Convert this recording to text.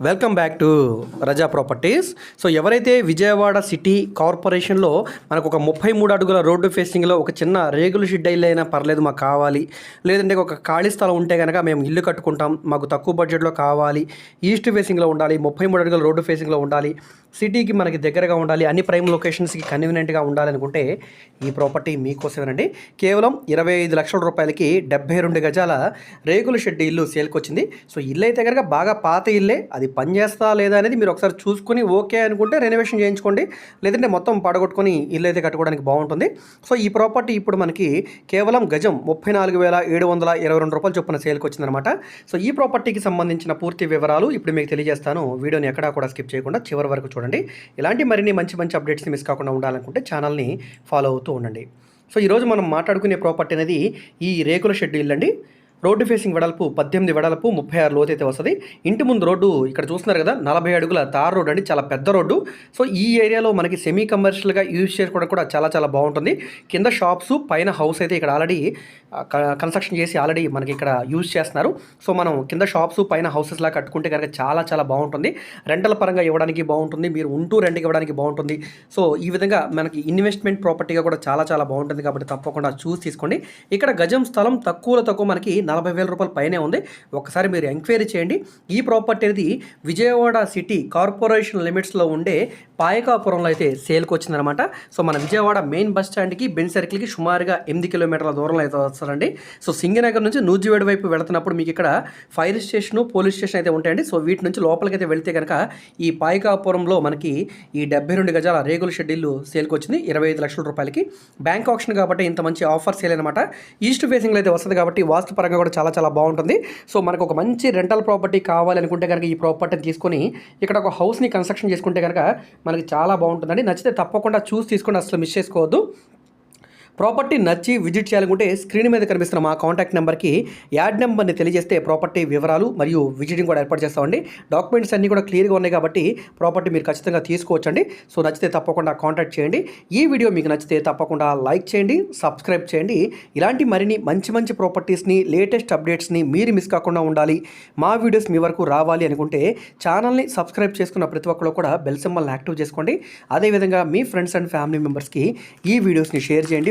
Welcome back to Raza properties so ఎవరైతే Vijayawada city కార్పొరేషన్లో మనకు ఒక ముప్పై మూడు అడుగుల రోడ్డు ఫేసింగ్లో ఒక చిన్న రేగుల షెడ్ ఇల్లు అయినా పర్లేదు మాకు కావాలి. లేదంటే ఒక ఖాళీ స్థలం ఉంటే కనుక మేము ఇల్లు కట్టుకుంటాం మాకు తక్కువ బడ్జెట్లో కావాలి. ఈస్ట్ ఫేసింగ్లో ఉండాలి ముప్పై మూడు అడుగుల రోడ్డు ఫేసింగ్లో ఉండాలి. సిటీకి మనకి దగ్గరగా ఉండాలి అన్ని ప్రైమ్ లొకేషన్స్కి కన్వీనియంట్గా ఉండాలనుకుంటే ఈ ప్రాపర్టీ మీకోసమేనండి కేవలం ఇరవై ఐదు లక్షల రూపాయలకి డెబ్బై రెండు గజాల రేగుల షెడ్ ఇల్లు సేల్కి వచ్చింది సో ఇల్లు అయితే కనుక బాగా పాత ఇల్లే అది పనిచేస్తా లేదా అనేది మీరు ఒకసారి చూసుకొని ఓకే అనుకుంటే రెనోవేషన్ చేయించుకోండి. లేదంటే మొత్తం పడగొట్టుకొని ఇల్లు అయితే కట్టుకోవడానికి బాగుంటుంది. సో ఈ ప్రాపర్టీ ఇప్పుడు మనకి కేవలం గజం ముప్పై నాలుగు వేల ఏడు వందల ఇరవై రెండు రూపాయలు చొప్పున సేల్కి వచ్చిందనమాట సో ఈ ప్రాపర్టీకి సంబంధించిన పూర్తి వివరాలు ఇప్పుడు మీకు తెలియజేస్తాను. వీడియోని ఎక్కడా కూడా స్కిప్ చేయకుండా చివరి వరకు చూడండి. ఇలాంటి మరిన్ని మంచి మంచి అప్డేట్స్ని మిస్ కాకుండా ఉండాలనుకుంటే ఛానల్ని ఫాలో అవుతూ ఉండండి. సో ఈరోజు మనం మాట్లాడుకునే ప్రాపర్టీ అనేది ఈ రేకుల షెడ్ ఇల్లు అండి రోడ్డు ఫేసింగ్ వెడల్పు పద్దెనిమిది వెడల్పు ముప్పై ఆరు లోతు అయితే వస్తుంది. ఇంటి ముందు రోడ్డు ఇక్కడ చూస్తున్నారు కదా నలభై అడుగుల తార్ రోడ్డు అండి చాలా పెద్ద రోడ్డు. సో ఈ ఏరియాలో మనకి సెమీ కమర్షియల్గా యూజ్ చేసుకోవడం కూడా చాలా చాలా బాగుంటుంది. కింద షాప్స్ పైన హౌస్ అయితే ఇక్కడ ఆల్రెడీ కన్స్ట్రక్షన్ చేసి ఆల్రెడీ మనకి ఇక్కడ యూజ్ చేస్తున్నారు. సో మనం కింద షాప్స్ పైన హౌసెస్లా కట్టుకుంటే కనుక చాలా చాలా బాగుంటుంది. రెంటల పరంగా ఇవ్వడానికి బాగుంటుంది మీరు ఉంటూ రెంట్కి ఇవ్వడానికి బాగుంటుంది. సో ఈ విధంగా మనకి ఇన్వెస్ట్మెంట్ ప్రాపర్టీగా కూడా చాలా చాలా బాగుంటుంది కాబట్టి తప్పకుండా చూసి తీసుకోండి. ఇక్కడ గజం స్థలం తక్కువలో తక్కువ మనకి నలభై వేల రూపాయల పైనే ఉంది. ఒకసారి మీరు ఎంక్వైరీ చేయండి. ఈ ప్రాపర్టీ అనేది విజయవాడ సిటీ కార్పొరేషన్ లిమిట్స్లో ఉండే పాయకాపురంలో అయితే సేల్కి వచ్చిందనమాట. సో మన విజయవాడ మెయిన్ బస్ స్టాండ్కి బెన్ సర్కిల్కి సుమారుగా ఎనిమిది కిలోమీటర్ల దూరంలో అయితే వస్తారండి. సో సింగనగర్ నుంచి నూజివేడు వైపు వెళుతున్నప్పుడు మీకు ఇక్కడ ఫైర్ స్టేషన్ పోలీస్ స్టేషన్ అయితే ఉంటాయండి. సో వీటి నుంచి లోపలికి అయితే వెళ్తే కనుక ఈ పాయకాపురంలో మనకి ఈ డెబ్బై రెండు గజాల రేగుల షెడ్యూల్ సేల్కి వచ్చింది. ఇరవై ఐదు లక్షల రూపాయలకి. బ్యాంక్ ఆప్షన్ కాబట్టి ఇంత మంచి ఆఫర్ సేల్ అనమాట. ఈస్ట్ ఫేసింగ్లో అయితే వస్తుంది కాబట్టి వాస్తు పరంగా కూడా చాలా చాలా బాగుంటుంది. సో మనకు ఒక మంచి రెంటల్ ప్రాపర్టీ కావాలనుకుంటే కనుక ఈ ప్రాపర్టీని తీసుకొని ఇక్కడ ఒక హౌస్ని కన్స్ట్రక్షన్ చేసుకుంటే కనుక మనకి చాలా బాగుంటుందండి. నచ్చితే తప్పకుండా చూసి తీసుకొని అసలు మిస్ చేసుకోవద్దు. ప్రాపర్టీ నచ్చి విజిట్ చేయాలనుకుంటే స్క్రీన్ మీద కనిపిస్తున్న మా కాంటాక్ట్ నెంబర్కి యాడ్ నెంబర్ని తెలియజేస్తే ప్రాపర్టీ వివరాలు మరియు విజిటింగ్ కూడా ఏర్పాటు చేస్తామండి. డాక్యుమెంట్స్ అన్నీ కూడా క్లియర్గా ఉన్నాయి కాబట్టి ప్రాపర్టీ మీరు ఖచ్చితంగా తీసుకోవచ్చండి. సో నచ్చితే తప్పకుండా కాంటాక్ట్ చేయండి. ఈ వీడియో మీకు నచ్చితే తప్పకుండా లైక్ చేయండి సబ్స్క్రైబ్ చేయండి. ఇలాంటి మరిన్ని మంచి మంచి ప్రాపర్టీస్ని లేటెస్ట్ అప్డేట్స్ని మీరు మిస్ కాకుండా ఉండాలి. మా వీడియోస్ మీ వరకు రావాలి అనుకుంటే ఛానల్ని సబ్స్క్రైబ్ చేసుకున్న ప్రతి ఒక్కరు కూడా బెల్ సింబల్ని యాక్టివ్ చేసుకోండి. అదేవిధంగా మీ ఫ్రెండ్స్ అండ్ ఫ్యామిలీ మెంబర్స్కి ఈ వీడియోస్ని షేర్ చేయండి.